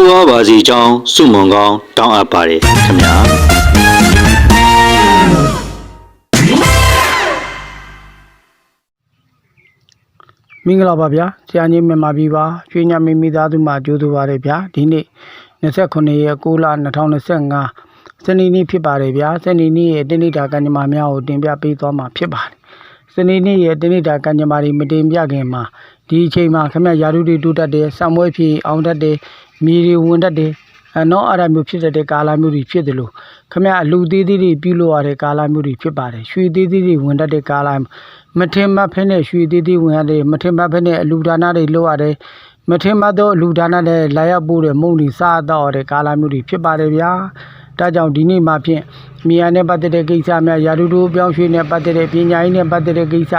တိုးဝါပါစီကြောင်းစုမုံကောင်းတောင်းအပ်ပါတယ်ခင်ဗျာမင်္ဂလာပါဗျာဆရာကြီးမြန်မာပြည်ပါရွှေညမင်းမိသားစုမှာကြိုးဆိုပါရဗျာဒီနေ့29ရက်6လ2025စနေနေ့ဖြစ်ပါတယ်ဗျာစနေနေ့ရဲ့တင်းနေတာကံကြမ္မာများကိုတင်ပြပေးသွားမှာဖြစ်ပါတယ်စနေနေ့ရဲ့တင်းနေတာကံကြမ္မာတွေမတင်ပြခင်မှာဒီအချိန်မှာခမရယာရုတွေတူတတ်တယ်စံမွဲဖြေအောင်တတ်တယ် မြေတွေဝင်တတ်တယ်အနော်အဲ့ဒါမျိုးဖြစ်တတ်တဲ့ကာလမျိုးတွေဖြစ်တယ်လို့ခမအလူသေးသေးတွေပြုလို့ရတဲ့ကာလမျိုးတွေဖြစ်ပါတယ်ရွှေသေးသေးတွေဝင်တတ်တဲ့ကာလမထင်မှတ်ဖဲနဲ့ရွှေသေးသေးဝင်ရတယ်မထင်မှတ်ဖဲနဲ့အလူဒါနတွေလုပ်ရတယ်မထင်မှတ်တော့အလူဒါနတွေလာရောက်ပို့တဲ့မုံတွေစားတော့တဲ့ကာလမျိုးတွေဖြစ်ပါတယ်ဗျာဒါကြောင့်ဒီနေ့မှာဖြင့်မြေယာနဲ့ပတ်သက်တဲ့ကိစ္စများယာတုတို့ပြောင်းရွှေ့နဲ့ပတ်သက်တဲ့ပညာရေးနဲ့ပတ်သက်တဲ့ကိစ္စ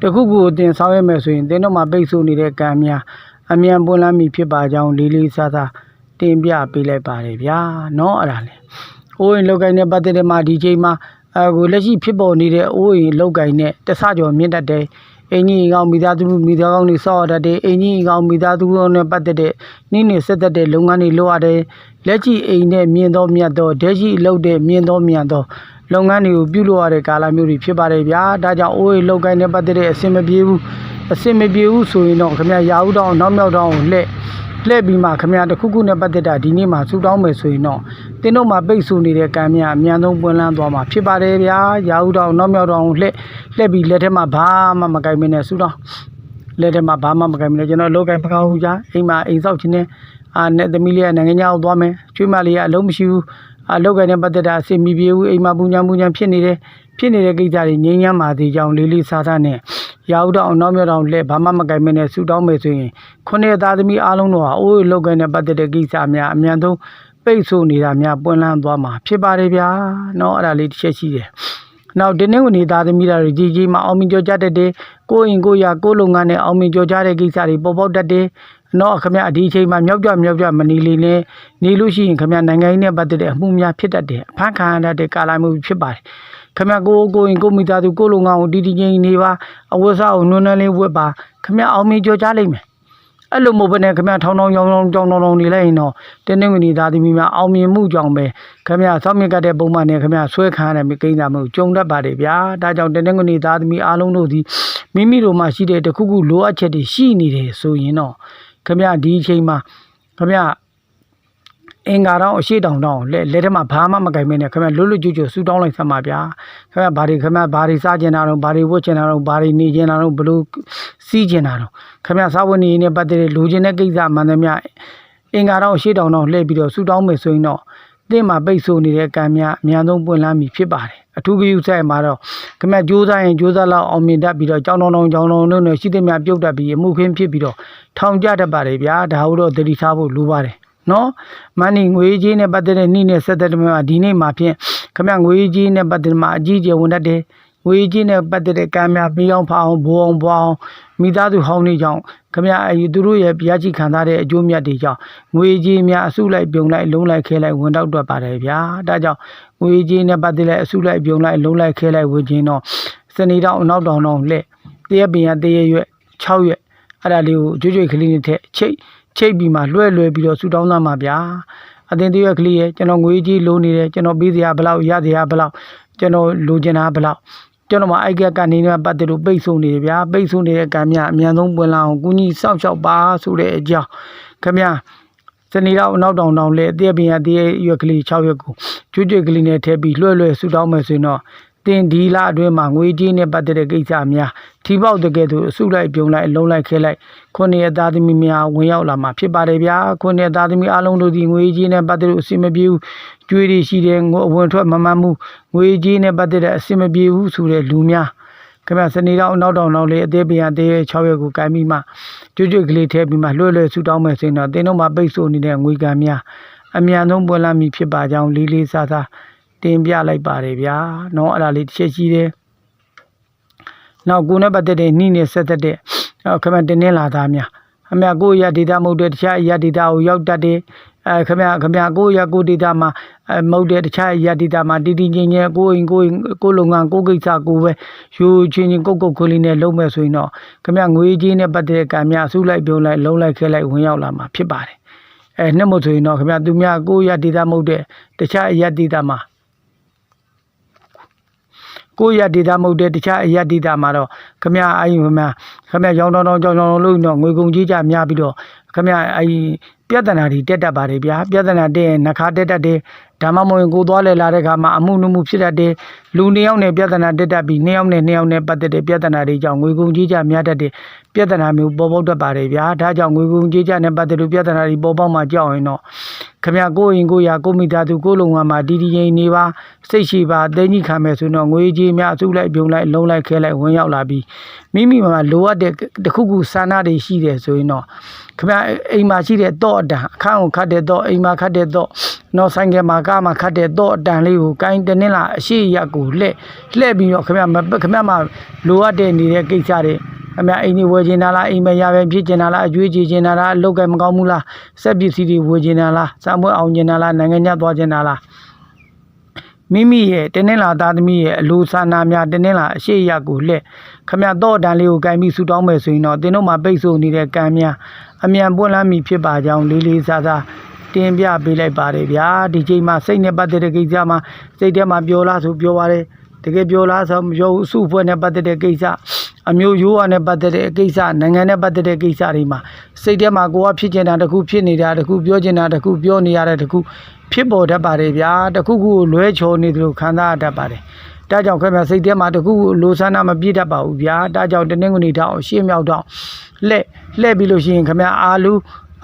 တခုခုအတင်ဆောင်ရွက်မယ်ဆိုရင်တင်းတော့မှပိတ်ဆို့နေတဲ့ကံများ အမြန်ပွင့်လာမည်ဖြစ်ပါကြောင်းလေးလေးစားစားတင်ပြပေးလိုက်ပါတယ်ဗျာနော်အဲ့ဒါလေအိုးရင်လောက်ကိုင်းတဲ့ပတ်သက်တဲ့မှာဒီချိန်မှာအခုလက်ရှိဖြစ်ပေါ်နေတဲ့အိုးရင်လောက်ကိုင်းတဲ့တဆကျော်မြင့်တက်တဲ့အင်ကြီးကောင်မိသားစုမိသားကောင်တွေဆောက်ရတဲ့အင်ကြီးကောင်မိသားစုနဲ့ပတ်သက်တဲ့နှင်းနေဆက်သက်တဲ့လုပ်ငန်းတွေလုပ်ရတဲ့လက်ရှိအိမ်နဲ့မြင်သောမြတ်သောဒက်ရှိလုပ်တဲ့မြင်သောမြတ်သောလုပ်ငန်းတွေကိုပြုလုပ်ရတဲ့ကာလမျိုးတွေဖြစ်ပါတယ်ဗျာဒါကြောင့်အိုးအိမ်လုပ်ငန်းနဲ့ပတ်သက်တဲ့အဆင်မပြေဘူး အဆင်မပြေဘူးဆိုရင်တော့ခင်ဗျာရာဦးတောင်းနောက်မြောက်တောင်းကိုလှည့်လှည့်ပြီးမှခမရတစ်ခုခုနဲ့ပတ်သက်တာဒီနေ့မှာဆူတောင်းမယ်ဆိုရင်တော့တင်းတို့မှာပိတ်ဆို့နေတဲ့ကံများအများဆုံးပွင့်လန်းသွားမှာဖြစ်ပါတယ်ဗျာရာဟုတောင်နောက်မြောက်တောင်လှည့်လှည့်ပြီးလက်ထက်မှာဘာမှမကိုင်မနဲ့ဆူတောင်းလက်ထက်မှာဘာမှမကိုင်မနဲ့ကျွန်တော်လောက်ကင်ပကောက်ဟူကြအိမ်မှာအိမ်ဆောက်ခြင်းနဲ့အာနဲ့သမီးလေးကနိုင်ငံခြားကိုသွားမယ်ကျွေးမလေးကအလုံးမရှိဘူးအလောက်ကင်နဲ့ပတ်သက်တာအစီမီပြေဘူးအိမ်မှာပူညာပူညာဖြစ်နေတယ် ဖြစ်နေတဲ့ကိစ္စတွေငြိမ်းချမ်းပါသေးကြောင်းလေးလေးစားစားနဲ့ရာဟုတောင်နောက်မြောက်တောင်လှည့်ဘာမှမကိုင်မနဲ့ဆူတောင်းမယ်ဆိုရင် ခုနှစ်သားသမီးအားလုံးတို့ဟာအိုးလောက်ကိုင်းနဲ့ပတ်သက်တဲ့ကိစ္စများအမြန်ဆုံးပိတ်ဆို့နေတာများပွင့်လန်းသွားမှာဖြစ်ပါတယ်ဗျာเนาะအဲ့ဒါလေးတစ်ချက်ရှိတယ်နောက်ဒီနေ့ကနေသားသမီးတွေကြီးကြီးမှအောင်မြင်ကြောကြတတ်တယ်ကိုယ်ရင်ကိုယ်ရကိုယ်လုပ်ငန်းနဲ့အောင်မြင်ကြောကြတဲ့ကိစ္စတွေပေါ်ပေါက်တတ်တယ်နော်ခမရဒီအချိန်မှာမြောက်ကြမြောက်ကြမနေလေနဲ့နေလို့ရှိရင်ခမရနိုင်ငံရေးနဲ့ပတ်သက်တဲ့အမှုများဖြစ်တတ်တယ်အဖမ်းခံရတတ်တဲ့ကာလမျိုးဖြစ်ပါတယ် ခမရကိုယ်ကိုယ်ရင်ကိုယ်မိသားစုကိုယ်လုပ်ငန်းကိုတီတီငိမ့်နေပါအဝတ်စားကိုနွမ်းနွမ်းလေးဝတ်ပါခမရအောင်မြင်ကြောကြလိမ့်မယ်အဲ့လိုမဟုတ်ဘဲနဲ့ခင်ဗျာထောင်းထောင်းရောင်းရောင်းကြောင်းတောင်းတောင်းနေလိုက်ရင်တော့တင်းတင်းဝင်နေသားသမီးများအောင်မြင်မှုကြောင့်ပဲခင်ဗျာစောင့်မြင့်ကတ်တဲ့ပုံမှန်နဲ့ခင်ဗျာဆွဲခံရတဲ့ကိန်းသာမျိုးကြုံတတ်ပါတယ်ဗျာဒါကြောင့်တင်းတင်းဝင်နေသားသမီးအားလုံးတို့ဒီမိမိတို့မှာရှိတဲ့တခုခုလိုအပ်ချက်တွေရှိနေတယ်ဆိုရင်တော့ခင်ဗျာဒီအချိန်မှာခင်ဗျာ အင်္ဂါတော့အရှိတောင်တောင်လက်လက်ထက်မှာဘာမှမကင်မနဲ့ခင်ဗျာလွတ်လွတ်ကျွတ်ကျွတ်ဆူတောင်းလိုက်ဆက်ပါဗျာခင်ဗျာဘာတွေခင်ဗျာဘာတွေစားကျင်တာတော့ဘာတွေဝတ်ကျင်တာတော့ဘာတွေနေကျင်တာတော့ဘလို့စီးကျင်တာတော့ခင်ဗျာစားဝတ်နေရေးနဲ့ပတ်သက်တဲ့လူချင်းတဲ့ကိစ္စမှန်သမျှအင်္ဂါတော့အရှိတောင်တောင်လှည့်ပြီးတော့ဆူတောင်းမယ်ဆိုရင်တော့တင်းမှာပိတ်ဆို့နေတဲ့ကံများအများဆုံးပွင့်လန်းပြီဖြစ်ပါတယ်အထူးဂရုစိုက်မှာတော့ခင်ဗျာကြိုးစားရင်ကြိုးစားလောက်အောင်မြင်တတ်ပြီးတော့ကြောင်းတောင်းတောင်းကြောင်းတောင်းလို့နဲ့ရှိသမျှပြုတ်တတ်ပြီးအမှုခင်းဖြစ်ပြီးတော့ထောင်ကြတတ်ပါတယ်ဗျာဒါဟုတော့သတိထားဖို့လိုပါတယ် နော်မန်နီငွေကြီးနဲ့ပတ်သက်တဲ့နှိနဲ့ဆက်သက်တဲ့မှာဒီနေ့မှာဖြင့်ခမငွေကြီးနဲ့ပတ်သက်မှာအကြီးအကျယ်ဝန်တတ်တယ်ငွေကြီးနဲ့ပတ်သက်တဲ့ကံများပြီးအောင်ဖအောင်ဘိုးအောင်ဘွားအောင်မိသားစုဟောင်းတွေကြောင့်ခမအဲဒီသူတို့ရဲ့ပြားကြီးခံစားတဲ့အကျိုးမြတ်တွေကြောင့်ငွေကြီးများအစုလိုက်ပြုံလိုက်လုံးလိုက်ခဲလိုက်ဝင်တော့တွက်ပါတယ်ဗျာဒါကြောင့်ငွေကြီးနဲ့ပတ်သက်တဲ့အစုလိုက်ပြုံလိုက်လုံးလိုက်ခဲလိုက်ဝင်ခြင်းတော့စနေတော့အနောက်တောင်တော့လက်တရက်ပင်ရတရက်ရွက်6ရွက်အဲ့ဒါလေးကိုကြွကြွကလေးနဲ့ထက်ချိတ် ချိတ်ပြီးမှလွှဲလွှဲပြီးတော့ဆူတောင်းသားမှာဗျာအတင်တရွက်ကလေးရဲ့ကျွန်တော်ငွေကြီးလိုနေတယ်ကျွန်တော်ပေးစရာဘယ်လောက်ရစရာဘယ်လောက်ကျွန်တော်လိုချင်တာဘယ်လောက်ကျွန်တော်မအိုက်ကကနေနဲ့ပတ်သက်လို့ပိတ်ဆို့နေတယ်ဗျာပိတ်ဆို့နေတဲ့ကံမြအမြန်ဆုံးပွင့်လာအောင်ကုညီစောင့်ရှောက်ပါဆိုတဲ့အကြောင်းခင်ဗျာစနေတော့နောက်တောင်တောင်လဲအသေးပင်အသေးရွက်ကလေး6ရွက်ကိုကျွတ်ကျွတ်ကလေးနဲ့ထည့်ပြီးလွှဲလွှဲဆူတောင်းမယ်ဆိုရင်တော့ တင်ဒီလာအတွင်းမှာငွေကြေးနဲ့ပတ်သက်တဲ့ကိစ္စများထီပေါက်တကယ်သူအစုလိုက်ပြုံလိုက်အလုံးလိုက်ခဲလိုက်ခုနှစ်ရက်သားသမီးများဝင်ရောက်လာမှာဖြစ်ပါတယ်ဗျာခုနှစ်ရက်သားသမီးအလုံးတို့ဒီငွေကြေးနဲ့ပတ်သက်လို့အစီမပြေဘူးကျွေးရရှိတဲ့ငွေအဝင်ထွက်မမှန်မှုငွေကြေးနဲ့ပတ်သက်တဲ့အစီမပြေဘူးဆိုတဲ့လူများခင်ဗျစနေတော့နောက်တောင်နောက်လေးအသေးပြန်အသေး6ရက်ကိုကိုင်းပြီးမှကျွတ်ကျွတ်ကလေးထည့်ပြီးမှလွှဲလွှဲဆူတောင်းမယ်ဆိုရင်တော့တင်းတော့မှပိတ်ဆို့နေတဲ့ငွေကံများအမြန်ဆုံးပွင့်လာမည်ဖြစ်ပါကြောင်းလေးလေးစားစား တင်ပြလိုက်ပါတယ်ဗျာ။နော်အဲ့ဒါလေးတစ်ချက်ရှိတယ်။နောက်ကိုယ်နဲ့ပတ်သက်တဲ့နှိနဲ့ဆက်သက်တဲ့အော်ခင်ဗျတင်းနေလာသားများအမြကိုရဒေတာမဟုတ်တဲ့တခြားရဒေတာကိုရောက်တတ်တယ်အဲခမခမကိုရကိုဒေတာမှာအဲမဟုတ်တဲ့တခြားရဒေတာမှာတီတီချင်းချင်းကိုအိမ်ကိုအိမ်ကိုလုံငန်းကိုကိစ္စကိုပဲယူချင်းချင်းကုတ်ကုတ်ခွလေးနဲ့လုံးမဲ့ဆိုရင်တော့ခမငွေကြီးနဲ့ပတ်တဲ့ကံများအစုလိုက်ပြုံးလိုက်လုံးလိုက်ခဲလိုက်ဝင်ရောက်လာမှာဖြစ်ပါတယ်အဲနှစ်မို့ဆိုရင်တော့ခမသူများကိုရဒေတာမဟုတ်တဲ့တခြားရဒေတာမှာ ကိုရဒေတာမဟုတ်တဲ့တခြားအရက်ဒေတာမှာတော့ခမအဲ့ဒီခမခမရောင်းတောင်းတောင်းကြောင်ကြောင်လို့တော့ငွေကုန်ကြီးကြများပြီးတော့ခမအဲ့ဒီပြဿနာတွေတက်တတ်ပါတယ်ဗျာပြဿနာတက်ရင်နှခါတက်တတ်တယ် ဒါမှမဟုတ်ကိုသွားလဲလာတဲ့ခါမှာအမှုနှမှုဖြစ်တတ်တယ်လူနှစ်ယောက်နဲ့ပြဿနာတက်တတ်ပြီးနှစ်ယောက်နဲ့နှစ်ယောက်နဲ့ပတ်သက်တဲ့ပြဿနာတွေကြောင့်ငွေကုန်ကြီးကြများတတ်တဲ့ပြဿနာမျိုးပေါ်ပေါက်တတ်ပါတယ်ဗျာဒါကြောင့်ငွေကုန်ကြီးကြနဲ့ပတ်သက်လို့ပြဿနာတွေပေါ်ပေါက်မှကြောက်ရင်တော့ခမကိုရင်ကိုရကိုမိသားစုကိုလုံငါမှာဒီဒီရင်နေပါစိတ်ရှိပါသိကြီးခံမယ်ဆိုတော့ငွေကြီးများအစုလိုက်ပြုံလိုက်လုံးလိုက်ခဲလိုက်ဝင်ရောက်လာပြီးမိမိမှာလိုအပ်တဲ့တခုခုစာနာတွေရှိတယ်ဆိုရင်တော့ခမအိမ်မှာရှိတဲ့တော့အတန်အခန်းကိုခတ်တဲ့တော့အိမ်မှာခတ်တဲ့တော့နော်ဆိုင်ကမှာကားမှာခတ်တဲ့တော့အတန်လေးကိုကိုင်းတနင်းလာအရှိရက်ကိုလှဲ့လှဲ့ပြီးတော့ခမခမမှာလိုအပ်တဲ့နေတဲ့ကိစ္စတွေအမေအိမ်ကြီးဝယ်ချင်တာလားအိမ်မရပဲဖြစ်ချင်တာလားအကျွေးချချင်တာလားအလုပ်ကမကောင်းဘူးလားစက်ပစ္စည်းတွေဝယ်ချင်တာလားစာမွေးအောင်ချင်တာလားနိုင်ငံခြားသွားချင်တာလားမိမိရဲ့တင်းနှင်းလာသားသမီးရဲ့အလိုဆန္ဒများတင်းနှင်းလာအရှိရကိုလက်ခမတော့တန်လေးကိုကင်ပြီးဆူတောင်းမယ်ဆိုရင်တော့တင်းတို့မှာပိတ်ဆို့နေတဲ့ကံများအမြန်ပွင့်လန်းမည်ဖြစ်ပါကြောင်းလေးလေးစားစား တင်ပြပေးလိုက်ပါတယ်ဗျာဒီချိန်မှာစိတ်နဲ့ပတ်သက်တဲ့ကိစ္စမှာစိတ်ထဲမှာပြောလားဆိုပြောပါတယ်တကယ်ပြောလားဆိုမပြောဘူးအစုအဖွဲ့နဲ့ပတ်သက်တဲ့ကိစ္စအမျိုးရိုးရနဲ့ပတ်သက်တဲ့ကိစ္စနိုင်ငံနဲ့ပတ်သက်တဲ့ကိစ္စတွေမှာစိတ်ထဲမှာကိုကဖြစ်ကျင်တာတခုဖြစ်နေတာတခုပြောကျင်တာတခုပြောနေရတဲ့တခုဖြစ်ပေါ်တတ်ပါတယ်ဗျာတခုခုကိုလွဲချော်နေသလိုခံစားရတတ်ပါတယ်ဒါကြောင့်ခင်ဗျာစိတ်ထဲမှာတခုခုလိုဆန္ဒမပြည့်တတ်ပါဘူးဗျာဒါကြောင့်တနင်္ဂနွေတောင်ရှေ့မြောက်တောင်လှဲ့လှဲ့ပြီးလို့ရှိရင်ခင်ဗျာအာလူ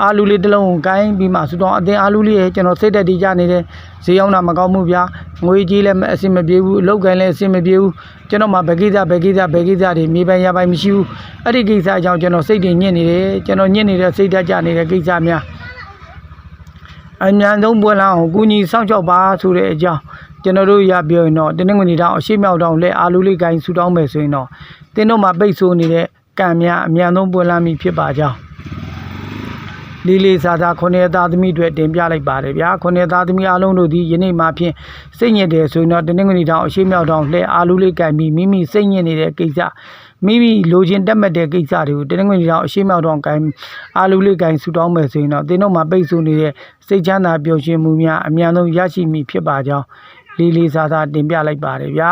အာလူလေးတစ်လုံးကိုကိုင်းပြီးမှဆူတောင်းအတင်းအာလူလေးရဲ့ကျွန်တော်စိတ်တက်တည်ကြနေတယ်ဈေးရောက်တာမကောင်းဘူးဗျာငွေကြီးလည်းအဆင်မပြေဘူးအလုပ်ကိုင်းလည်းအဆင်မပြေဘူးကျွန်တော်မှဘကိစ္စဘကိစ္စဘကိစ္စတွေမြေပိုင်ရပိုင်မရှိဘူးအဲ့ဒီကိစ္စအကြောင်းကျွန်တော်စိတ်တွေညစ်နေတယ်ကျွန်တော်ညစ်နေတဲ့စိတ်တက်ကြနေတဲ့ကိစ္စများအမြန်ဆုံးပွဲလာအောင်ကုညီစောင့်ရှောက်ပါဆိုတဲ့အကြောင်းကျွန်တော်တို့ရပြောရင်တော့တင်းငွေနေတောင်အရှိမြောက်တောင်လက်အာလူလေးကိုင်းဆူတောင်းမယ်ဆိုရင်တော့တင်းတို့မှာပိတ်ဆိုးနေတဲ့ကံများအမြန်ဆုံးပွဲလာမည်ဖြစ်ပါကြောင်း လေးလေးစားစားခုနှစ်သားသမီးတွေတင်ပြလိုက်ပါတယ်ဗျာခုနှစ်သားသမီးအားလုံးတို့ဒီယနေ့မှဖြင့်စိတ်ညစ်တယ်ဆိုရင်တော့တနင်္ဂနွေတောင်အရှိမြောက်တောင်လှဲအားလူလေးကင်ပြီးမိမိစိတ်ညစ်နေတဲ့ကိစ္စမိမိလိုချင်တက်မှတ်တဲ့ကိစ္စတွေကိုတနင်္ဂနွေတောင်အရှိမြောက်တောင်ကင်အားလူလေးကင်ဆူတောင်းမယ်ဆိုရင်တော့တင်းတို့မှာပိတ်ဆို့နေတဲ့စိတ်ချမ်းသာပျော်ရွှင်မှုများအများဆုံးရရှိမိဖြစ်ပါကြောင်း လေးလေးစားစားတင်ပြလိုက်ပါတယ်ဗျာ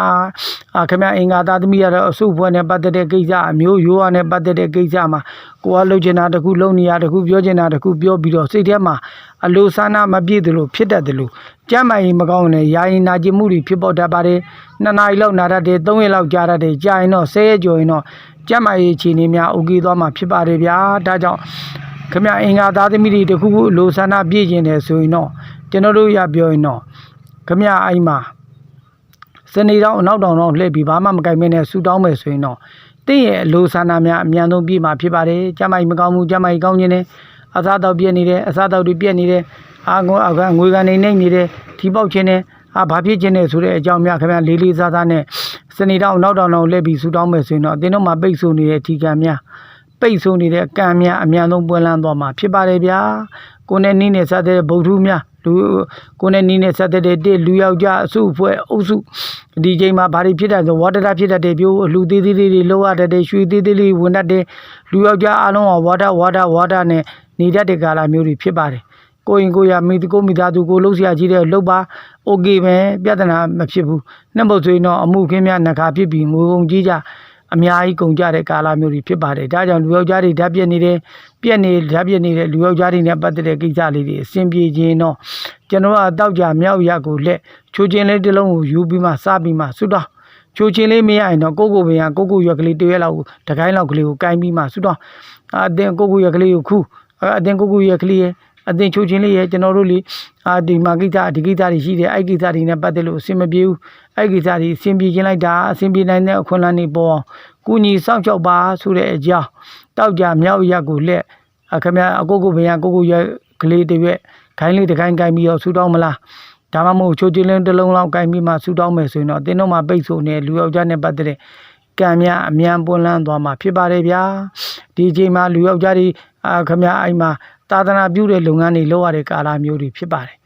အာခင်ဗျအင်္ဂါသားသမီးရတော့အစုဖွဲ့နဲ့ပတ်သက်တဲ့ကိစ္စအမျိုးရိုးရနဲ့ပတ်သက်တဲ့ကိစ္စမှာကိုကလှုပ်ချင်တာတစ်ခုလှုပ်နေရတစ်ခုပြောချင်တာတစ်ခုပြောပြီးတော့စိတ်ထဲမှာအလိုဆန္ဒမပြည့်သလိုဖြစ်တတ်တယ်လို့ကြမ်းမာရင်မကောင်းနဲ့ယာယီနာကျင်မှုတွေဖြစ်ပေါ်တတ်ပါတယ်နှစ်နာရီလောက်နာတတ်တယ်သုံးရက်လောက်ကြာတတ်တယ်ကြာရင်တော့ဆယ်ရက်ကျော်ရင်တော့ကြမ်းမာရေးအခြေအနေများအိုကေသွားမှာဖြစ်ပါတယ်ဗျာဒါကြောင့်ခင်ဗျအင်္ဂါသားသမီးတွေတစ်ခုခုအလိုဆန္ဒပြည့်ကျင်တယ်ဆိုရင်တော့ကျွန်တော်တို့ရပြောရင်တော့ ခမအိုင်မှာစနေတော့အနောက်တောင်တော့လှည့်ပြီးဘာမှမကြိုက်မင်းနဲ့ဆူတောင်းမယ်ဆိုရင်တော့တင့်ရဲ့အလိုဆန္ဒများအမြန်ဆုံးပြည့်မှာဖြစ်ပါတယ်။ကျမကြီးမကောင်းဘူးကျမကြီးကောင်းခြင်းနဲ့အစားတောက်ပြည့်နေတယ်အစားတောက်တွေပြည့်နေတယ်အာငွေအကငွေကနေနေနေတယ်ဒီပေါက်ခြင်းနဲ့အာဘာဖြစ်ခြင်းနဲ့ဆိုတဲ့အကြောင်းများခင်ဗျလေးလေးစားစားနဲ့စနေတော့နောက်တောင်တော့လှည့်ပြီးဆူတောင်းမယ်ဆိုရင်တော့အတင်းတို့မှာပိတ်ဆို့နေတဲ့ထီကံများပိတ်ဆို့နေတဲ့အကံများအမြန်ဆုံးပွင့်လန်းသွားမှာဖြစ်ပါတယ်ဗျာ။ကိုယ်နဲ့နင်းနေစားတဲ့ဗုဒ္ဓများ လူကိုယ်နဲ့နီးနေဆက်တဲ့တဲ့လူယောက်ျားအစုအဖွဲ့အုပ်စုဒီချိန်မှာဘာတွေဖြစ်တာဆိုဝါဒတာဖြစ်တတ်တယ်ပြိုးလူသေးသေးလေးတွေလောက်ရတတ်တယ်ရွှေသေးသေးလေးဝင်တတ်တယ်လူယောက်ျားအလုံးကဝါဒဝါဒဝါဒနဲ့နေတတ်တဲ့ကာလမျိုးတွေဖြစ်ပါတယ်ကိုရင်ကိုရမိကိုမိသားစုကိုလှုပ်ရှားကြီးတဲ့လှုပ်ပါโอเคပဲပြဿနာမဖြစ်ဘူးနှစ်ပုတ်ဆိုရင်တော့အမှုခင်းများနှခါဖြစ်ပြီးငိုကုန်ကြီးကြ အများကြီးကုန်ကြတဲ့ကာလမျိုးတွေဖြစ်ပါတယ်ဒါကြောင့်လူယောက်ျားတွေဓာတ်ပြက်နေတယ်ပြက်နေဓာတ်ပြက်နေတဲ့လူယောက်ျားတွေနဲ့ပတ်သက်တဲ့ကိစ္စလေးတွေအဆင်ပြေခြင်းတော့ကျွန်တော်ကတောက်ကြမြောက်ရက်ကိုလက်ချိုးချင်းလေးတစ်လုံးကိုယူပြီးမှစားပြီးမှဆုတောင်းချိုးချင်းလေးမရရင်တော့ကိုကိုပင်ကကိုကိုရွက်ကလေးတစ်ရက်လောက်တကိုင်းလောက်ကလေးကိုကင်ပြီးမှဆုတောင်းအတင်းကိုကိုရွက်ကလေးကိုခုအတင်းကိုကိုရွက်ကလေးရဲ့အတင်းချိုးချင်းလေးရဲ့ကျွန်တော်တို့လေအာဒီမာကိစ္စဒီကိစ္စတွေရှိတယ်အဲ့ကိစ္စတွေနဲ့ပတ်သက်လို့အဆင်မပြေဘူး အဲ့ကိစ္စတွေအဆင်ပြေခြင်းလိုက်တာအဆင်ပြေနိုင်တဲ့အခွင့်အလမ်းတွေပေါ်အောင်ကုညီစောင့်ရှောက်ပါဆိုတဲ့အကြောင်းတောက်ကြမြောက်ရက်ကိုလက်အခမအကိုကိုဘင်ကကိုကိုရွက်ကလေးတစ်ရွက်ခိုင်းလေးတစ်ခိုင်းကိုင်းပြီးတော့ဆူတောင်းမလားဒါမှမဟုတ်ချိုးချင်းလင်းတစ်လုံးလောက်ကိုင်းပြီးမှဆူတောင်းမယ်ဆိုရင်တော့တင်းတော့မှပိတ်ဆို့နေလူယောက်ျားနဲ့ပတ်သက်တဲ့ကံများအမြန်ပွင့်လန်းသွားမှာဖြစ်ပါတယ်ဗျာဒီအချိန်မှာလူယောက်ျားတွေအခမအိမ်မှာသာသနာပြုတဲ့လုပ်ငန်းတွေလုပ်ရတဲ့ကာလမျိုးတွေဖြစ်ပါတယ်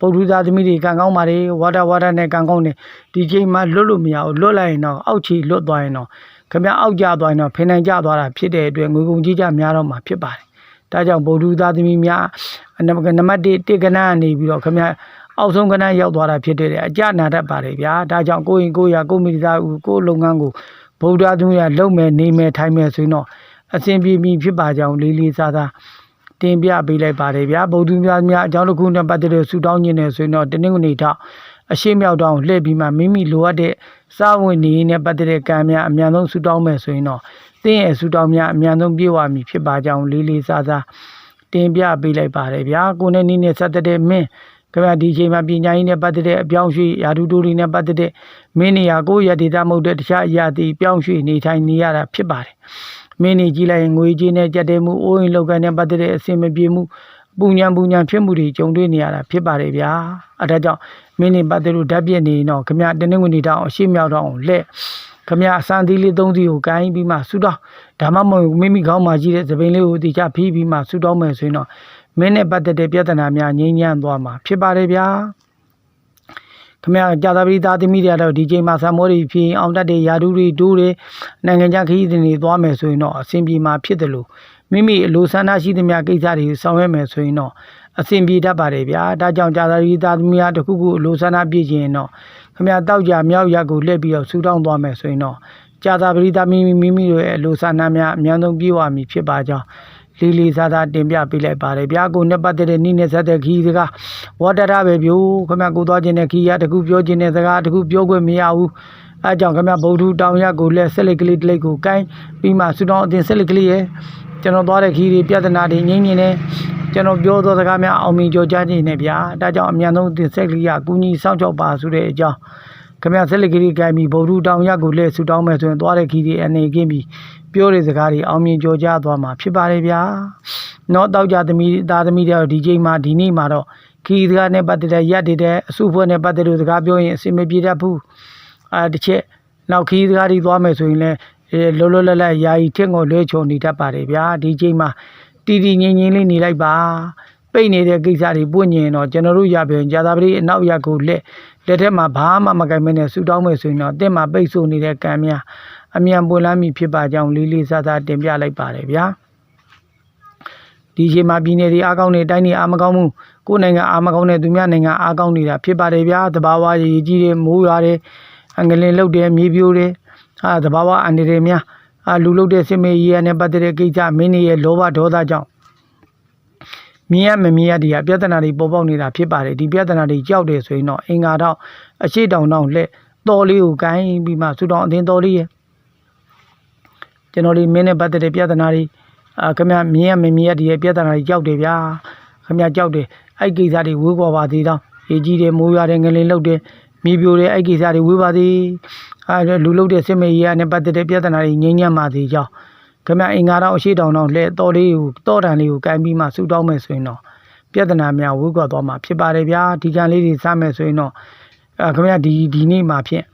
ပုထုသားသမီးတွေကံကောင်းပါတယ်ဝါဒဝါဒနဲ့ကံကောင်းတယ်ဒီချိန်မှာလွတ်လို့မရဘူးလွတ်လိုက်ရင်တော့အောက်ခြေလွတ်သွားရင်တော့ခင်ဗျအောက်ကျသွားရင်တော့ဖိနိုင်ကျသွားတာဖြစ်တဲ့အတွက်ငွေကုန်ကြီးကြများတော့မှာဖြစ်ပါတယ်ဒါကြောင့်ပုထုသားသမီးများနံပါတ်နံပါတ်1တိကနန်းကနေပြီးတော့ခင်ဗျအောက်ဆုံးကနန်းရောက်သွားတာဖြစ်တဲ့အကြနာတတ်ပါတယ်ဗျာဒါကြောင့်ကိုရင်ကိုရကိုမိသားစုကိုလုပ်ငန်းကိုဗုဒ္ဓသမီးကလုံမယ်နေမယ်ထိုင်မယ်ဆိုရင်တော့အစဉ်ပြေပြီဖြစ်ပါကြောင်းလေးလေးစားစား တင်ပြပေးလိုက်ပါတယ်ဗျာဗုဒ္ဓများများအကြောင်းတစ်ခုနဲ့ပတ်သက်တဲ့ဆူတောင်းခြင်းနဲ့ဆိုရင်တော့တနင်္ဂနွေထောက်အရှိမြောက်တောင်းလှည့်ပြီးမှမိမိလိုအပ်တဲ့စာဝင်နေနဲ့ပတ်သက်တဲ့ကံများအများဆုံးဆူတောင်းမယ်ဆိုရင်တော့သင်ရဲ့ဆူတောင်းများအများဆုံးပြည့်ဝမည်ဖြစ်ပါကြောင်းလေးလေးစားစားတင်ပြပေးလိုက်ပါတယ်ဗျာကိုနဲ့နီးနဲ့ဆက်သက်တဲ့မင်းခင်ဗျာဒီအချိန်မှာပညာရေးနဲ့ပတ်သက်တဲ့အပြောင်းရွှေ့ယာတုတိုတွေနဲ့ပတ်သက်တဲ့မင်းနေရာကိုယ့်ရဒေတာမဟုတ်တဲ့တခြားအရာတွေပြောင်းရွှေ့နေထိုင်နေရတာဖြစ်ပါတယ် မင်းနေကြည့်လိုက်ရင်ငွေကြေးနဲ့ကြက်တဲမှုအိုးအိမ်လောက်ကန်နဲ့ပတ်သက်တဲ့အဆင်မပြေမှုပူညံပူညံဖြစ်မှုတွေကြုံတွေ့နေရတာဖြစ်ပါတယ်ဗျာအဲဒါကြောင့်မင်းနေပတ်သက်လို့ဓာတ်ပြက်နေရင်တော့ခမရတနင်္ဂနွေတောင်အရှိမြောက်တော့လက်ခမရအစမ်းသီးလေးသုံးစီကိုကိုင်းပြီးမှဆူတောင်းဒါမှမဟုတ်မိမိခေါင်းမှာရှိတဲ့သပင်လေးကိုတိကျဖီးပြီးမှဆူတောင်းမယ်ဆိုရင်တော့မင်းနဲ့ပတ်သက်တဲ့ပြဿနာများငြိမ်းချမ်းသွားမှာဖြစ်ပါတယ်ဗျာ ခမရကြာသပတိသားသမီးတွေကတော့ဒီချိန်မှာဆံမိုးတွေဖြင်းအောင်တက်တွေယာဒူးတွေဒိုးတွေနိုင်ငံခြားခရီးစဉ်တွေသွားမယ်ဆိုရင်တော့အဆင်ပြေမှာဖြစ်တယ်လို့မိမိအလိုဆန္ဒရှိသမျှကိစ္စတွေဆောင်ရွက်မယ်ဆိုရင်တော့အဆင်ပြေတတ်ပါတယ်ဗျာဒါကြောင့်ကြာသပတိသားသမီးများတစ်ခုခုအလိုဆန္ဒပြည့်ခြင်းရင်တော့ခမရတောက်ကြမြောက်ရက်ကိုလှည့်ပြီးတော့ဆူတောင်းသွားမယ်ဆိုရင်တော့ကြာသပတိသားမိမိမိမိတို့ရဲ့အလိုဆန္ဒများအများဆုံးပြည့်ဝမည်ဖြစ်ပါကြောင်း လေးလေးစားစားတင်ပြပေးလိုက်ပါတယ်ဗျာကိုနဲ့ပတ်သက်တဲ့နိနဲ့ဆက်တဲ့ခီးစကားဝါတရပဲပြို့ခမကိုသွားခြင်းတဲ့ခီးရတခုပြောခြင်းတဲ့စကားတခုပြောခွင့်မရဘူးအဲကြောင့်ခမဗုဒ္ဓတောင်ရကိုလက်ဆက်လက်ကလေးတစ်လိုက်ကိုကိုင်းပြီးမှဆူတောင်းအတင်ဆက်လက်ကလေးရဲ့ကျွန်တော်သွားတဲ့ခီးတွေပြဿနာတွေငြိမ့်ငြင်းနေကျွန်တော်ပြောသောစကားများအောင်မြင်ကြောကြားခြင်းနဲ့ဗျာဒါကြောင့်အမြန်ဆုံးအတင်ဆက်ကလေးကကူညီစောင့်ရှောက်ပါဆိုတဲ့အကြောင်းခမရဆက်လက်ကလေးကိုင်းပြီးဗုဒ္ဓတောင်ရကိုလက်ဆူတောင်းမယ်ဆိုရင်သွားတဲ့ခီးတွေအနေကင်းပြီး ပြောတဲ့စကားတွေအောင်မြင်ကြော်ကြားသွားမှာဖြစ်ပါတယ်ဗျာ။နော်တောက်ကြသမီးသားသမီးတွေတော့ဒီချိန်မှာဒီနေ့မှာတော့ခီးစကားနဲ့ပတ်သက်တဲ့ရက်တွေတဲ့အစုအဖွဲ့နဲ့ပတ်သက်တဲ့စကားပြောရင်အဆင်မပြေတတ်ဘူး။အာတစ်ချက်နောက်ခီးစကားတွေသွားမယ်ဆိုရင်လည်းလောလောလတ်လတ်ယာယီထင့်ကိုလွဲချုံနေတတ်ပါတယ်ဗျာ။ဒီချိန်မှာတီတီငင်ငင်လေးနေလိုက်ပါ။ပိတ်နေတဲ့ကိစ္စတွေပွင့်ညင်တော့ကျွန်တော်တို့ရပြန်ကြာသပတေးအနောက်ရကိုလက်လက်ထက်မှာဘာမှမကင်မနဲ့ဆူတောင်းမယ်ဆိုရင်တော့တင့်မှာပိတ်ဆို့နေတဲ့ကံများ အမြန်ပွင့်လန်းမည်ဖြစ်ပါကြောင်းလေးလေးစားစားတင်ပြလိုက်ပါတယ်ဗျာဒီချိန်မှာပြည်နယ်တွေအားကောင်းနေတိုင်းတွေအားမကောင်းမှုကိုယ်နိုင်ငံအားမကောင်းတဲ့သူများနိုင်ငံအားကောင်းနေတာဖြစ်ပါတယ်ဗျာတဘာဝရည်ကြီးတွေမိုးရွာတယ်အငလင်လုတ်တယ်မြေပြိုးတယ်အာတဘာဝအန္တရာယ်များအာလူလုတ်တဲ့စစ်မေးရေးရနဲ့ပတ်သက်တဲ့ကိစ္စမင်းရဲ့လောဘဒေါသကြောင့်မြင်ရမမြင်ရဒီဟာပြဿနာတွေပေါ်ပေါက်နေတာဖြစ်ပါတယ်ဒီပြဿနာတွေကြောက်တယ်ဆိုရင်တော့အင်္ဂါတော့အရှိတောင်တောင်လက်တော်လေးကိုကိုင်းပြီးမှဆူတောင်းအတင်းတော်လေးရဲ့ ကျွန်တော်လေးမင်းနဲ့ပတ်သက်တဲ့ပြဿနာတွေအာခင်ဗျမြင်ရမမြင်ရဒီရဲ့ပြဿနာတွေကြောက်တယ်ဗျာခင်ဗျကြောက်တယ်အဲ့ကိစ္စတွေဝေးပေါ်ပါသေးတော့ရေးကြီးတယ်မိုးရွာတယ်ငလင်လုတ်တယ်မြေပြိုတယ်အဲ့ကိစ္စတွေဝေးပါသေးအဲလူလုတ်တဲ့စစ်မေးရနဲ့ပတ်သက်တဲ့ပြဿနာတွေငြိမ်းချမ်းပါသေးကြောင်းခင်ဗျအင်္ဂါတော့အရှိတောင်တော့လက်တော်လေးကိုတောတန်လေးကိုကင်ပြီးမှဆူတောင်းမယ်ဆိုရင်တော့ပြဿနာများဝေးကွာသွားမှာဖြစ်ပါတယ်ဗျာဒီကံလေးတွေစမယ်ဆိုရင်တော့အဲခင်ဗျဒီဒီနေ့မှာဖြင့်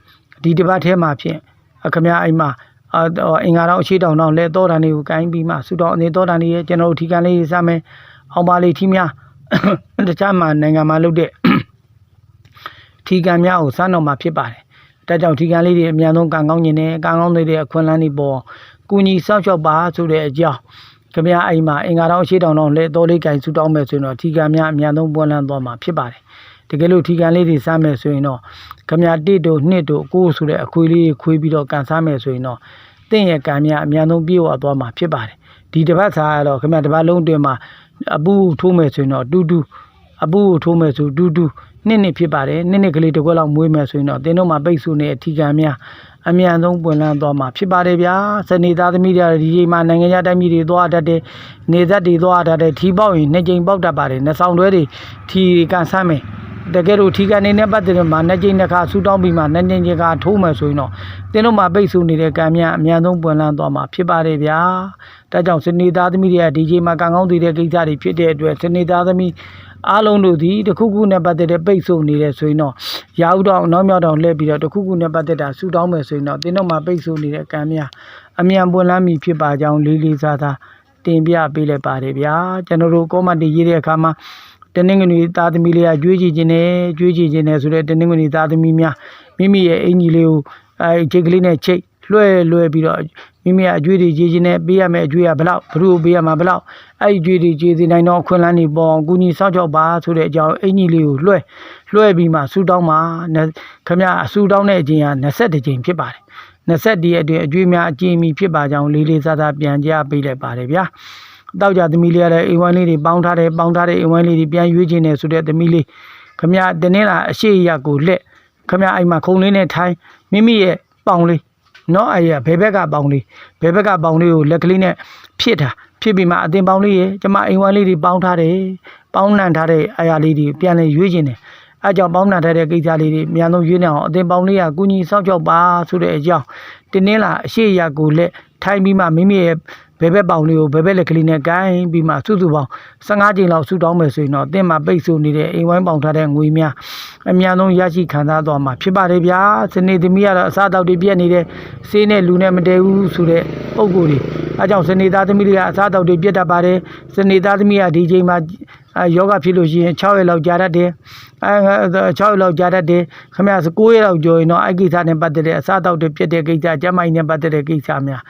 ဒီတစ်ပတ်ထဲမှာဖြင့်အဲခင်ဗျအိမ်မှာ အာအင်္ဂါတော့အရှိတောင်တော့လက်တော်တန်လေးကိုကင်ပြီးမှဆူတောင်းအနေတော်တန်လေးရဲ့ကျွန်တော်တို့ဒီကံလေးတွေစမယ်အောင်ပါလေးထီးများတခြားမှာနိုင်ငံမှာလုပ်တဲ့ထီကံများကိုစမ်းတော့မှာဖြစ်ပါတယ်။ဒါကြောင့်ထီကံလေးတွေအများဆုံးကံကောင်းခြင်းနဲ့ကံကောင်းတဲ့အခွင့်အလမ်းတွေပေါ်ကူညီစောင့်ရှောက်ပါဆိုတဲ့အကြောင်းခမရအိမ်မှာအင်္ဂါတော်ရှိတောင်တော်လဲတော်လေးကင်ဆူတောင်းမယ်ဆိုရင်တော့ထီကံများအများဆုံးပွင့်လန်းသွားမှာဖြစ်ပါတယ်။တကယ်လို့ထီကံလေးတွေစားမယ်ဆိုရင်တော့ခမရတစ်တို့နှစ်တို့ကိုးဆိုတဲ့အခွေးလေးတွေခွေးပြီးတော့ကန်စားမယ်ဆိုရင်တော့ တင့်ရဲ့ကံများအများဆုံးပြေဝသွားမှာဖြစ်ပါတယ်ဒီတစ်ပတ်စာကတော့ခင်ဗျတစ်ပတ်လုံးအတွင်းမှာအပူထိုးမယ်ဆိုရင်တော့တူတူအပူထိုးမယ်ဆိုတူတူနှစ်နှစ်ဖြစ်ပါတယ်နှစ်နှစ်ကလေးတစ်ခွက်လောက်မွေးမယ်ဆိုရင်တော့တင်းတို့မှာပိတ်ဆို့နေအထီကံများအမြန်ဆုံးပွင့်လန်းသွားမှာဖြစ်ပါတယ်ဗျာစနေသားသမီးတွေဒီချိန်မှာနိုင်ငံခြားတိုင်းပြည်တွေသွားတတ်တယ်နေသက်တွေသွားတတ်တယ်ထီပေါက်ရင်နှစ်ကြိမ်ပေါက်တတ်ပါတယ်နှစ်ဆောင်တွဲတွေထီကန်ဆမ်းမယ် တကယ်လို့ထီကနေနဲ့ပတ်သက်တဲ့မှာနှစ်ကြိမ်နှစ်ခါဆူတောင်းပြီးမှနှစ်ကြိမ်တစ်ခါထိုးမယ်ဆိုရင်တော့တင်းတို့မှာပိတ်ဆို့နေတဲ့ကံများအများဆုံးပွင့်လန်းသွားမှာဖြစ်ပါတယ်ဗျာဒါကြောင့်စနေသားသမီးတွေကဒီချိန်မှာကံကောင်းသေးတဲ့ကိစ္စတွေဖြစ်တဲ့အတွက်စနေသားသမီးအားလုံးတို့ဒီတစ်ခုခုနဲ့ပတ်သက်တဲ့ပိတ်ဆို့နေတဲ့ဆိုရင်တော့ရာဥတော်နောက်မြောက်တော်လှည့်ပြီးတော့တစ်ခုခုနဲ့ပတ်သက်တာဆူတောင်းမယ်ဆိုရင်တော့တင်းတို့မှာပိတ်ဆို့နေတဲ့ကံများအမြန်ပွင့်လန်းပြီဖြစ်ပါကြောင်းလေးလေးစားစားတင်ပြပေးလိုက်ပါတယ်ဗျာကျွန်တော်တို့ကောမတီရေးတဲ့အခါမှာ တနင်္ဂနွေသားသမီးလေးကကြွေးကြည့်ခြင်းနဲ့ကြွေးကြည့်ခြင်းနဲ့ဆိုတဲ့တနင်္ဂနွေသားသမီးများမိမိရဲ့အင်ကြီးလေးကိုအဲချိတ်ကလေးနဲ့ချိတ်လွှဲလွှဲပြီးတော့မိမိကအကြွေးတွေကြည့်ခြင်းနဲ့ပေးရမယ့်အကြွေးကဘလောက်ဘလို့ပေးရမှာဘလောက်အဲ့ဒီကြွေးတွေကြည်စီနိုင်တော့အခွင့်အလမ်းတွေပေါ်အောင်ကုညီစောင့်ကြောက်ပါဆိုတဲ့အကြောင်းအင်ကြီးလေးကိုလွှဲလွှဲပြီးမှဆူတောင်းမှာခမရဆူတောင်းတဲ့အချိန်က22ကြိမ်ဖြစ်ပါတယ်20ရက်အတွင်းအကြွေးများအကျဉ်းမီဖြစ်ပါကြောင်းလေးလေးစားစားပြန်ကြပေးလိုက်ပါတယ်ဗျာ တောက်ကြသမီးလေးရတဲ့အိမ်ဝိုင်းလေးတွေပေါင်းထားတယ်ပေါင်းထားတဲ့အိမ်ဝိုင်းလေးတွေပြန်ရွေးခြင်းနဲ့ဆိုတဲ့သမီးလေးခမရတင်းလာအရှိရကိုလက်ခမရအိမ်မှာခုံလေးနဲ့ထိုင်းမိမိရဲ့ပေါင်လေးနော်အဲ့ရဘယ်ဘက်ကပေါင်လေးဘယ်ဘက်ကပေါင်လေးကိုလက်ကလေးနဲ့ဖြစ်တာဖြစ်ပြီးမှအတင်ပေါင်လေးရေကျမအိမ်ဝိုင်းလေးတွေပေါင်းထားတယ်ပေါင်းနှံထားတဲ့အရာလေးတွေပြန်လဲရွေးခြင်းနဲ့အဲကြောင့်ပေါင်းနှံထားတဲ့ကိစ္စလေးတွေမြန်ဆုံးရွေးနေအောင်အတင်ပေါင်လေးကကုညီစောင့်ကြောက်ပါဆိုတဲ့အကြောင်းတင်းလာအရှိရကိုလက်ထိုင်းပြီးမှမိမိရဲ့ ဘဲဘက်ပေါင်လေးကိုဘဲဘက်လက်ကလေးနဲ့ကိုင်းပြီးမှစုစုပေါင်း15ကြိမ်လောက်ဆူတောင်းမယ်ဆိုရင်တော့အတင်းမှာပိတ်ဆို့နေတဲ့အိမ်ဝိုင်းပေါင်ထားတဲ့ငွေများအများဆုံးရရှိခံစားသွားမှာဖြစ်ပါတယ်ဗျာစနေသမီးကတော့အစားအသောက်တွေပြည့်နေတဲ့စေးနဲ့လူနဲ့မတည့်ဘူးဆိုတဲ့ပုံကိုယ်တွေအဲကြောင့်စနေသားသမီးတွေကအစားအသောက်တွေပြည့်တတ်ပါတယ်စနေသားသမီးကဒီချိန်မှာအဲယောဂဖြစ်လို့ရှိရင်6ရက်လောက်ကြာတတ်တယ်အဲ6ရက်လောက်ကြာတတ်တယ်ခမရ9ရက်လောက်ကြော်ရင်တော့အဲ့ကိစ္စနဲ့ပတ်သက်တဲ့အစားအသောက်တွေပြည့်တဲ့ကိစ္စကျန်းမာရေးနဲ့ပတ်သက်တဲ့ကိစ္စများ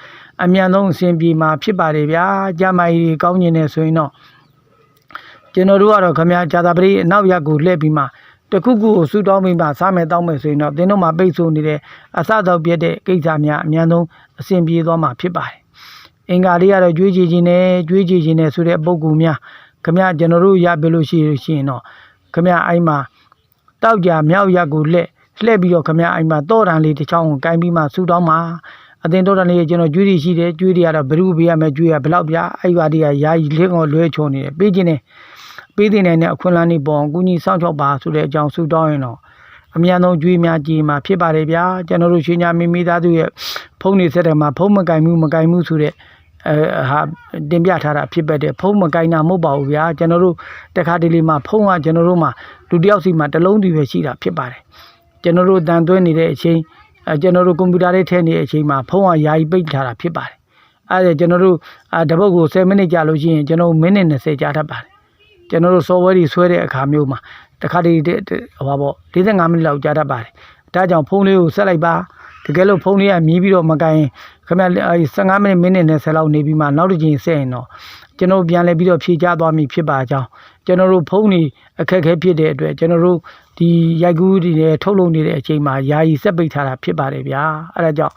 အမြန်ဆုံးအဆင်ပြေမှာဖြစ်ပါတယ်ဗျာကျမ်းမာရေးကောင်းကျင်နေဆိုရင်တော့ကျွန်တော်တို့ကတော့ခမရဇာတာပရိအနောက်ရက်ကိုလှည့်ပြီးမှတခုခုကိုဆူတောင်းပြီးမှစားမယ်တောင်းမယ်ဆိုရင်တော့သင်တို့မှာပိတ်ဆို့နေတဲ့အစတော့ပြည့်တဲ့ကိစ္စများအမြန်ဆုံးအဆင်ပြေသွားမှာဖြစ်ပါတယ်အင်္ဂါလေးကတော့ကြွေးကြည်ခြင်းနဲ့ကြွေးကြည်ခြင်းနဲ့ဆိုတဲ့ပုံကူများခမရကျွန်တော်တို့ရပြလို့ရှိလို့ရှိရင်တော့ခမရအိမ်မှာတောက်ကြမြောက်ရက်ကိုလှည့်လှည့်ပြီးတော့ခမရအိမ်မှာတောတန်လေးတစ်ချောင်းကိုကိုင်းပြီးမှဆူတောင်းမှာ အတင်တော်တန်လေးကျွန်တော်ကြွေးတွေရှိတယ်ကြွေးတွေကတော့ဘယ်သူပေးရမယ်ကြွေးရဘယ်လောက်ပြအဲ့ဒီပါတွေကယာယီလင်းကိုလွဲချုံနေတယ်ပေးခြင်းနဲ့ပေးတဲ့နိုင်တဲ့အခွင့်အလမ်းတွေပေါ်အောင်ကုညီစောင့်ရှောက်ပါဆိုတဲ့အကြောင်းဆူတောင်းရင်တော့အမြန်ဆုံးကြွေးများကြည်မှာဖြစ်ပါတယ်ဗျာကျွန်တော်တို့ရွှေညာမိမိသားစုရဲ့ဖုန်းနေဆက်တယ်မှာဖုန်းမကင်မှုမကင်မှုဆိုတဲ့အဲဟာတင်ပြထားတာဖြစ်ပတ်တဲ့ဖုန်းမကင်တာမဟုတ်ပါဘူးဗျာကျွန်တော်တို့တခါတလေမှာဖုန်းကကျွန်တော်တို့မှာလူတစ်ယောက်စီမှာတစ်လုံးတည်းပဲရှိတာဖြစ်ပါတယ်ကျွန်တော်တို့တန်သွင်းနေတဲ့အချိန် အဲကျွန်တော်တို့ကွန်ပျူတာလေးထည့်နေတဲ့အချိန်မှာဖုန်းကယာယီပိတ်ထားတာဖြစ်ပါတယ်အဲဒါကျွန်တော်တို့အာတပုတ်ကို10မိနစ်ကြာလို့ရှိရင်ကျွန်တော်မိနစ်20ကြာတတ်ပါတယ်ကျွန်တော်တို့ software တွေဆွဲတဲ့အခါမျိုးမှာတခါတည်းဟိုပါပေါ့45မိနစ်လောက်ကြာတတ်ပါတယ်ဒါကြောင့်ဖုန်းလေးကိုဆက်လိုက်ပါတကယ်လို့ဖုန်းလေးကမြည်ပြီးတော့မကင်ခင်ဗျ15မိနစ်မိနစ်20လောက်နေပြီးမှနောက်တစ်ချိန်ဆက်ရင်တော့ကျွန်တော်ပြန်လဲပြီးတော့ဖြေချသွားမည်ဖြစ်ပါကြောင်းကျွန်တော်တို့ဖုန်းတွေအခက်အခဲဖြစ်တဲ့အတွက်ကျွန်တော်တို့ ဒီရိုက်ကူးတွေနဲ့ထုတ်လုပ်နေတဲ့အချိန်မှာယာယီစက်ပိတ်ထားတာဖြစ်ပါတယ်ဗျာအဲဒါကြောင့်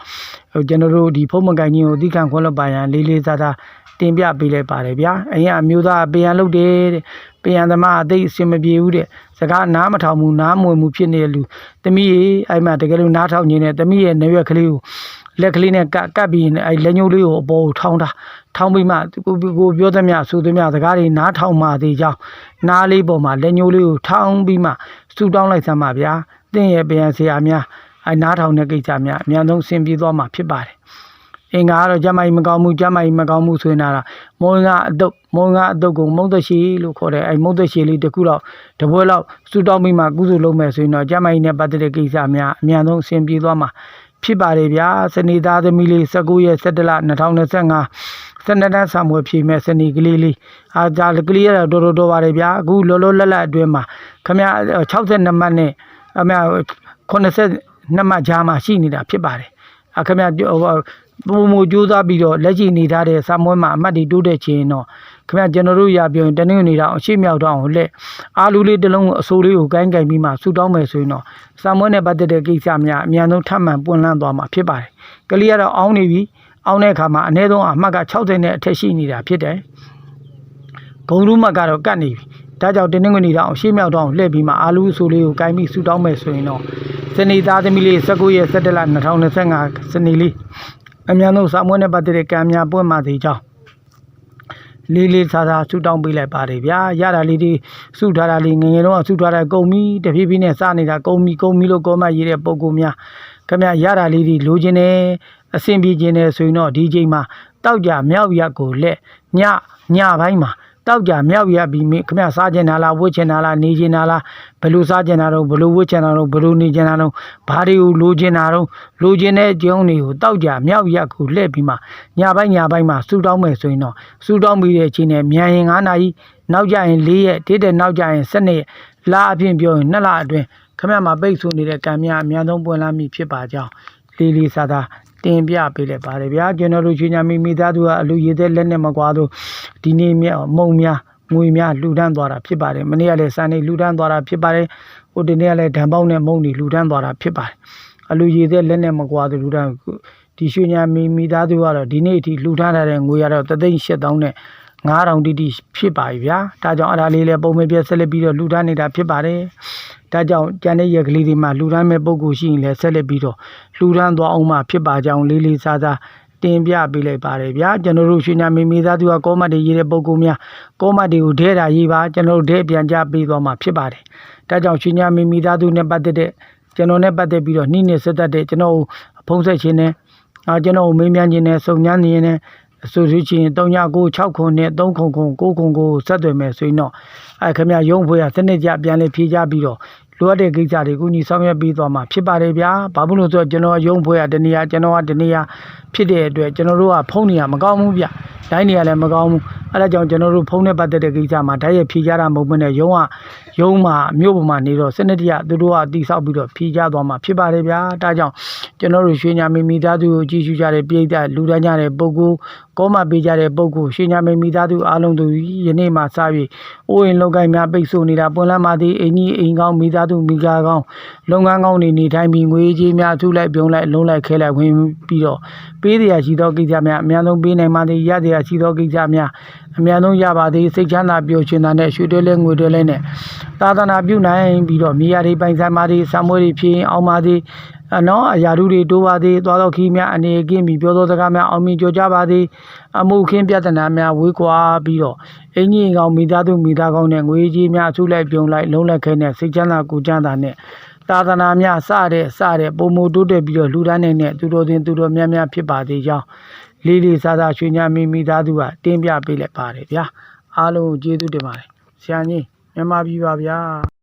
ဟိုကျွန်တော်တို့ဒီဖုန်းမကင်ကြီးကိုအဓိကခွင့်လွှတ်ပါရန်လေးလေးစားစားတင်ပြပေးလိုက်ပါတယ်ဗျာအရင်အမျိုးသားပြန်လုပ်တယ်တဲ့ပြန်သမားအသိအစင်မပြေဘူးတဲ့စကားနားမထောင်ဘူးနားမဝင်ဘူးဖြစ်နေတဲ့လူသမီးရေအဲ့မှာတကယ်လို့နားထောင်နေတယ်သမီးရဲ့နေရွက်ကလေးကိုလက်ကလေးနဲ့ကပ်ကပ်ပြီးအဲ့လက်ညှိုးလေးကိုအပေါ်ကိုထောင်းတာထောင်းပြီးမှကိုကိုပြောသမျှဆိုသမျှစကားတွေနားထောင်မှသေးကြောင်းနားလေးပေါ်မှာလက်ညှိုးလေးကိုထောင်းပြီးမှစူတောင်းလိုက်စမ်းပါဗျာတင့်ရဲ့ပြန်ဆရာများအဲ့နားထောင်တဲ့ကိစ္စများအများဆုံးဆင်ပြေသွားမှာဖြစ်ပါတယ်အင်္ဂါကတော့ကျမကြီးမကောင်းဘူးကျမကြီးမကောင်းဘူးဆိုရင်တော့မောင်ကအတုတ်မောင်ကအတုတ်ကိုမုတ်သက်ရှိလို့ခေါ်တယ်အဲမုတ်သက်ရှိလေးတစ်ခုတော့တပွဲလောက်စူတောင်းပြီးမှကုစုလုံးမယ်ဆိုရင်တော့ကျမကြီးနဲ့ပတ်သက်တဲ့ကိစ္စများအများဆုံးအဆင်ပြေသွားမှာ ဖြစ်ပါတယ်ဗျာစနေသားသမီးလေး19ရက်17လ2025စနေတန်းဆာမွေဖြေမဲ့စနေကလေးလေးအာဒါကလေးရတော့တော်တော်တော်ပါတယ်ဗျာအခုလောလောလတ်လတ်အတွင်းမှာခမရ62မှတ်နဲ့အမ82မှတ်ကြားမှာရှိနေတာဖြစ်ပါတယ်အခမရ ပုံမူကြိုးစားပြီးတော့လက်ရှိနေထားတဲ့စာမွေးမှာအမှတ်တွေတိုးတဲ့ချိန်တော့ခင်ဗျကျွန်တော်တို့ရပြောရင်တနင်္ဂနွေတောင်အရှိမြောက်တော့အောင်လက်အာလူလေးတစ်လုံးကိုအစိုးလေးကိုကိုင်းကိုင်းပြီးမှဆူတောင်းမယ်ဆိုရင်တော့စာမွေးနဲ့ပတ်သက်တဲ့ကိစ္စများအများဆုံးထပ်မံပွင့်လန်းသွားမှာဖြစ်ပါတယ်ကလေးကတော့အောင်းနေပြီအောင်တဲ့အခါမှာအနည်းဆုံးအမှတ်က60နဲ့အထက်ရှိနေတာဖြစ်တယ်ဂုံလူမှတ်ကတော့ကတ်နေပြီဒါကြောင့်တင်းနှငွေနေတော့ရှေ့မြောက်တော့လှည့်ပြီးမှအာလူအဆိုလေးကိုကိုင်းပြီးဆူတောင်းမယ်ဆိုရင်တော့စနေသားသမီးလေး19ရက်17လ2025စနေလေး အမြန်ဆုံးစာမွေးနဲ့ပတ်သက်တဲ့ကံများပွင့်ပါသေးကြောင်းလေးလေးစားစားဆူတောင်းပေးလိုက်ပါတယ်ဗျာရတာလေးတွေဆူထားတာလေးငယ်ငယ်တော့ဆူထားတာကုံမီတဖြည်းဖြည်းနဲ့စနေတာကုံမီကုံမီလို့ကောမရေးတဲ့ပုံကူများခင်ဗျာရတာလေးတွေလိုချင်တယ်အဆင်ပြေချင်တယ်ဆိုရင်တော့ဒီချိန်မှာတောက်ကြမြောက်ရက်ကိုလက်ညညပိုင်းမှာ တောက်ကြမြောက်ရက်ပြီးမင်းခင်ဗျာစားချင်တာလားဝတ်ချင်တာလားနေချင်တာလားဘယ်လိုစားချင်တာတော့ဘယ်လိုဝတ်ချင်တာတော့ဘယ်လိုနေချင်တာတော့ဘာတွေကိုလိုချင်တာတော့လိုချင်တဲ့ကျုံတွေကိုတောက်ကြမြောက်ရက်ကိုလက်ပြီးမှညပိုင်းညပိုင်းမှာဆူတောင်းမယ်ဆိုရင်တော့ဆူတောင်းပြီးတဲ့အချိန်နဲ့မြန်ရင်9နာရီနောက်ကြရင်4ရက်တိတဲ့နောက်ကြရင်7ရက်လာအပြင်ပြောရင်2လအတွင်းခမရမှာပိတ်ဆို့နေတဲ့ကံများအများဆုံးပွင့်လာမည်ဖြစ်ပါကြောင်းလေးလေးစားစား တင်ပြပေးလိုက်ပါတယ်ဗျာကျွန်တော်တို့ချွေညာမိမိသားစုကအလူရည်တဲ့လက်နဲ့မကွာတော့ဒီနေ့မြတ်မုံများငွေများလှူဒန်းသွားတာဖြစ်ပါတယ်မနေ့ကလည်းစံနေလှူဒန်းသွားတာဖြစ်ပါတယ်ဟိုဒီနေ့ကလည်းဓာန်ပေါင်းနဲ့မုံတွေလှူဒန်းသွားတာဖြစ်ပါတယ်အလူရည်တဲ့လက်နဲ့မကွာတော့လှူဒန်းဒီရွှေညာမိမိသားစုကတော့ဒီနေ့အထိလှူဒန်းထားတဲ့ငွေကတော့တသိန်း8000နဲ့ 9000တိတိဖြစ်ပါပြီဗျာဒါကြောင့်အဲ့ဒါလေးလည်းပုံမပြဆက်လက်ပြီးတော့လှူဒန်းနေတာဖြစ်ပါတယ်ဒါကြောင့်ကျန်တဲ့ရက်ကလေးတွေမှာလှူဒန်းမဲ့ပုံကိုရှိရင်လည်းဆက်လက်ပြီးတော့လှူဒန်းသွားအောင်မှဖြစ်ပါကြောင်းလေးလေးစားစားတင်ပြပေးလိုက်ပါတယ်ဗျာကျွန်တော်တို့ရွှေညာမိမိသားစုကကောမတ်တွေရေးတဲ့ပုံကူများကောမတ်တွေကိုဒဲတာရေးပါကျွန်တော်တို့ဒဲပြန်ကြပေးသွားမှာဖြစ်ပါတယ်ဒါကြောင့်ရွှေညာမိမိသားစုနဲ့ပတ်သက်တဲ့ကျွန်တော်နဲ့ပတ်သက်ပြီးတော့နှိမ့်နေဆက်သက်တဲ့ကျွန်တော်ဖုံးဆက်ခြင်းနဲ့အာကျွန်တော်မေးမြန်းခြင်းနဲ့စုံညမ်းနေရင်လည်း အဆိုရချင်း3996ခုနဲ့3ခုခု9ခုကိုဆက်သွယ်မယ်ဆိုရင်တော့အဲခင်ဗျရုံးဖွေးရစနစ်ကြပြန်လေဖြေကြပြီးတော့လိုအပ်တဲ့ကိစ္စတွေကိုညီဆောင်ရွက်ပြီးသွားမှာဖြစ်ပါတယ်ဗျာဘာဖြစ်လို့ဆိုတော့ကျွန်တော်ရုံးဖွေးရတနေရာကျွန်တော်ကတနေရာဖြစ်တဲ့အတွက်ကျွန်တော်တို့ကဖုန်းနေရမကောင်းဘူးဗျတိုင်းနေရလည်းမကောင်းဘူးအဲဒါကြောင့်ကျွန်တော်တို့ဖုန်းနဲ့ပတ်သက်တဲ့ကိစ္စမှာဓာတ်ရိုက်ဖြေကြတာမဟုတ်ဘဲနဲ့ရုံးကရုံးမှာမြို့ပေါ်မှာနေတော့စနစ်တရသူတို့ကတိဆောက်ပြီးတော့ဖြေကြသွားမှာဖြစ်ပါတယ်ဗျာဒါကြောင့်ကျွန်တော်တို့ရွှေညာမီမိသားစုကိုကြည့်ရှုကြတဲ့ပြည်သက်လူတန်းကြတဲ့ပုဂ္ဂိုလ် ကောမပေးကြတဲ့ပုဂ္ဂိုလ်ရွှေညာမီမိသားစုအားလုံးတို့ယနေ့မှစပြီးအိုးရင်လောက်ကင်များပိတ်ဆို့နေတာပွင့်လန်းပါသည်အိမ်ကြီးအိမ်ကောင်းမိသားစုမိကားကောင်းလုပ်ငန်းကောင်းတွေနေထိုင်ပြီးငွေကြီးများထုလိုက်ပြုံးလိုက်လုံးလိုက်ခဲလိုက်ဝင်ပြီးတော့ပေးတရားရှိသောကိစ္စများအများဆုံးပေးနိုင်ပါသည်ရတရားရှိသောကိစ္စများအများဆုံးရပါသည်စိတ်ချမ်းသာပျော်ရွှင်တာနဲ့ရွှေတွဲလဲငွေတွဲလဲနဲ့သာသနာပြုနိုင်ပြီးတော့မြေယာတွေပိုင်ဆိုင်ပါသည်စံမွေးတွေဖြစ်ရင်အောင်ပါသည် အနော်အရာဓုတွေတိုးပါသည်သွားတော်ခီးများအနေကင်းပြီးပြောသောစကားများအောင်မြင်ကြကြပါသည်အမှုခင်းပြဿနာများဝေးကွာပြီးတော့အင်းကြီးကောင်မိသားစုမိသားကောင်းနဲ့ငွေကြီးများအထုလိုက်ပြုံလိုက်လုံးလိုက်ခဲနဲ့စိတ်ချမ်းသာကိုချမ်းသာနဲ့သာသနာများစတဲ့စတဲ့ပုံမူတိုးတက်ပြီးတော့လူသားနဲ့နဲ့သူတော်တင်သူတော်များများဖြစ်ပါသေးကြောင်းလေးလေးစားစားရွှေညာမိမိသားစုကတင်းပြပေးလိုက်ပါတယ်ဗျာအားလုံးကိုကျေးဇူးတင်ပါတယ်ဆရာကြီးမြန်မာပြည်ပါဗျာ